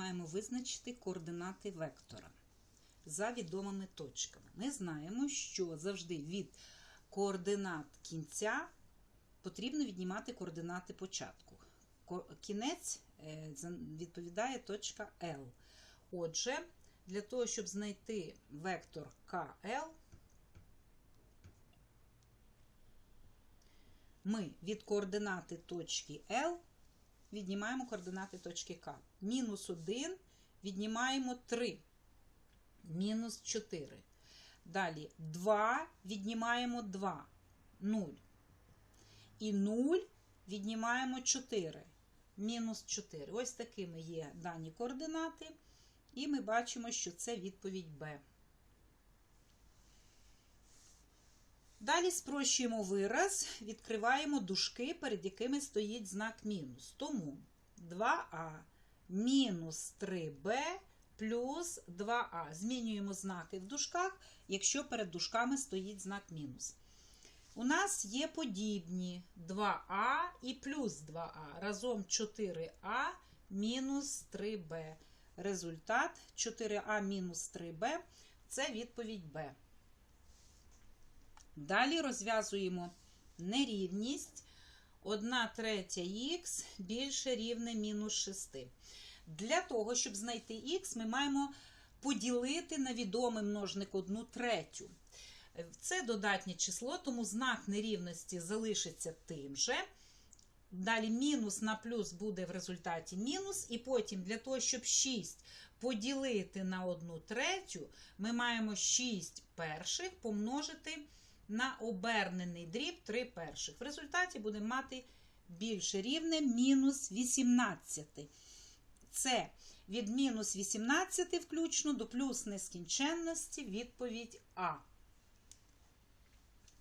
маємо визначити координати вектора за відомими точками. Ми знаємо, що завжди від координат кінця потрібно віднімати координати початку. Кінець е, відповідає точка L. Отже, для того, щоб знайти вектор KL, ми від координати точки L віднімаємо координати точки К. Мінус 1 віднімаємо 3. Мінус 4. Далі 2 віднімаємо 2. 0. І 0 віднімаємо 4. Мінус 4. Ось такими є дані координати. І ми бачимо, що це відповідь Б. Далі спрощуємо вираз, відкриваємо дужки, перед якими стоїть знак мінус. Тому 2а мінус 3b плюс 2а. Змінюємо знаки в дужках, якщо перед дужками стоїть знак мінус. У нас є подібні 2а і плюс 2а. Разом 4а мінус 3b. Результат 4а мінус 3b це відповідь Б. Далі розв'язуємо нерівність 1 третя х більше рівне мінус 6. Для того, щоб знайти х, ми маємо поділити на відомий множник 1 третю. Це додатнє число, тому знак нерівності залишиться тим же. Далі мінус на плюс буде в результаті мінус, і потім для того, щоб 6 поділити на 1 третю, ми маємо 6 перших помножити на обернений дріб 3 перших. В результаті будемо мати більше рівне мінус 18. Це від мінус 18 включно до плюс нескінченності відповідь А.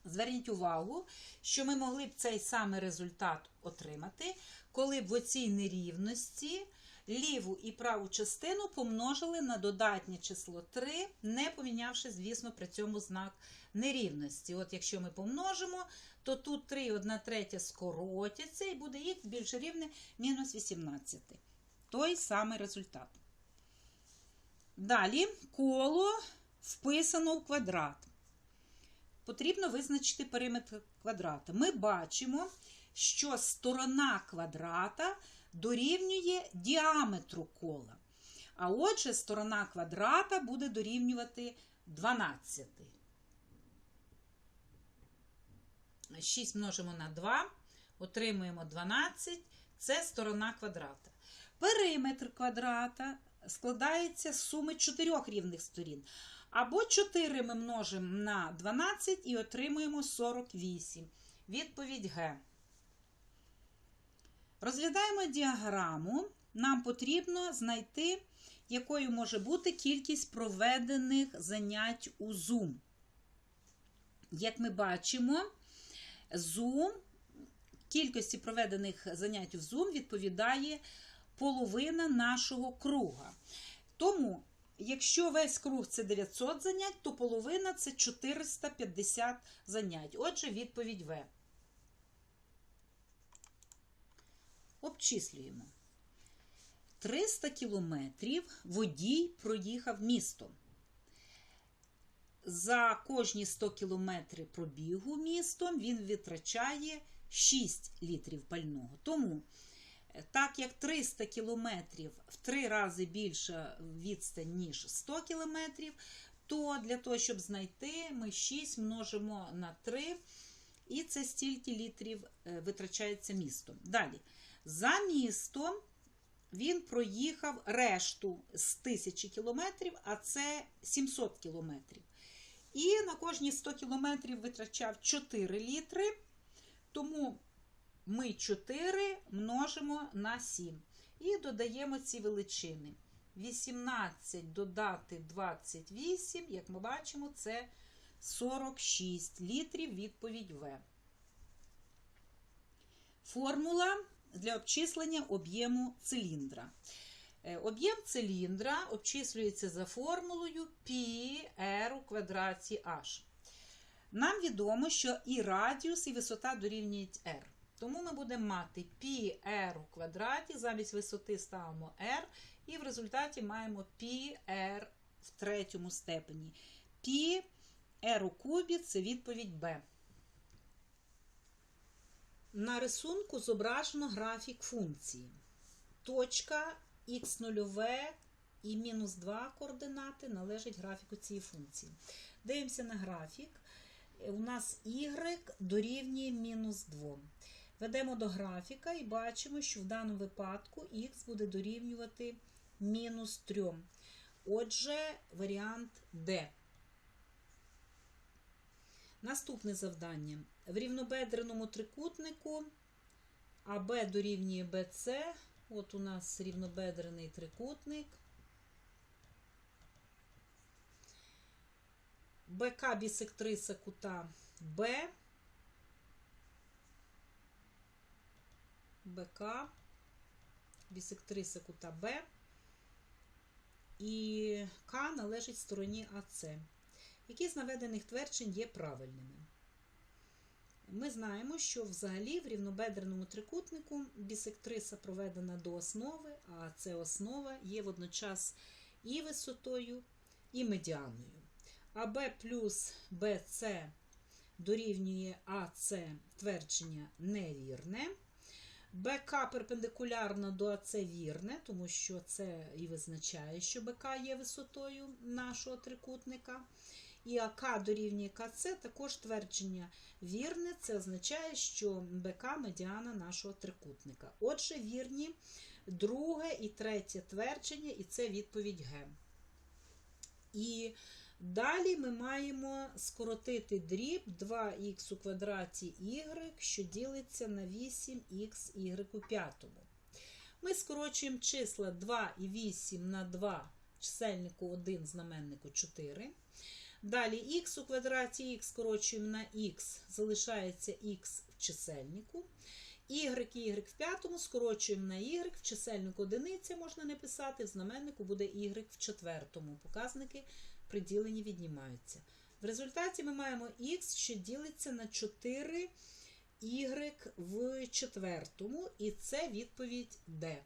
Зверніть увагу, що ми могли б цей самий результат отримати, коли б в оцій нерівності ліву і праву частину помножили на додатнє число 3, не помінявши, звісно, при цьому знак нерівності. От якщо ми помножимо, то тут 3 і 1 третя скоротяться і буде х більше рівне мінус 18. Той самий результат. Далі коло вписано в квадрат. Потрібно визначити периметр квадрата. Ми бачимо, що сторона квадрата дорівнює діаметру кола. А отже, сторона квадрата буде дорівнювати 12. 6 множимо на 2, отримуємо 12. Це сторона квадрата. Периметр квадрата складається з суми чотирьох рівних сторін. Або 4 ми множимо на 12 і отримуємо 48. Відповідь Г. Розглядаємо діаграму. Нам потрібно знайти, якою може бути кількість проведених занять у Zoom. Як ми бачимо, Zoom, кількості проведених занять у Zoom відповідає половина нашого круга. Тому, якщо весь круг це 900 занять, то половина це 450 занять. Отже, відповідь В. Обчислюємо. 300 кілометрів водій проїхав містом. За кожні 100 кілометрів пробігу містом він витрачає 6 літрів пального. Тому, так як 300 кілометрів в 3 рази більша відстань, ніж 100 кілометрів, то для того, щоб знайти, ми 6 множимо на 3, і це стільки літрів витрачається містом. Далі, за містом він проїхав решту з 1000 кілометрів, а це 700 кілометрів. І на кожні 100 кілометрів витрачав 4 літри, тому ми 4 множимо на 7. І додаємо ці величини. 18 додати 28, як ми бачимо, це 46 літрів відповідь В. Формула для обчислення об'єму циліндра. Об'єм циліндра обчислюється за формулою πr у квадраті h. Нам відомо, що і радіус, і висота дорівнюють r. Тому ми будемо мати πr у квадраті, замість висоти ставимо r, і в результаті маємо πr в третьому степені. Пі r у кубі це відповідь b. На рисунку зображено графік функції. Точка х0 і мінус 2 координати належать графіку цієї функції. Дивимося на графік. У нас y дорівнює мінус 2. Ведемо до графіка і бачимо, що в даному випадку х буде дорівнювати мінус 3. Отже, варіант D. Наступне завдання. В рівнобедреному трикутнику АБ дорівнює БЦ. От у нас рівнобедрений трикутник. БК бісектриса кута Б. БК, бісектриса кута Б. І К належить стороні АЦ. Які з наведених тверджень є правильними? Ми знаємо, що взагалі в рівнобедреному трикутнику бісектриса проведена до основи, а це основа є водночас і висотою, і медіаною. АБ плюс БЦ дорівнює АЦ твердження невірне. БК перпендикулярно до АЦ вірне, тому що це і визначає, що БК є висотою нашого трикутника. І АК дорівнює КЦ також твердження вірне. Це означає, що БК медіана нашого трикутника. Отже, вірні друге і третє твердження, і це відповідь Г. І далі ми маємо скоротити дріб 2х у квадраті y, що ділиться на 8х у п'ятому. Ми скорочуємо числа 2 і 8 на 2, чисельнику 1, знаменнику 4. Далі х у квадраті х скорочуємо на х, залишається х в чисельнику. Y y в п'ятому скорочуємо на y, в чисельнику одиниця можна не писати, в знаменнику буде y в четвертому. Показники приділені віднімаються. В результаті ми маємо х, що ділиться на 4 y в четвертому, і це відповідь D.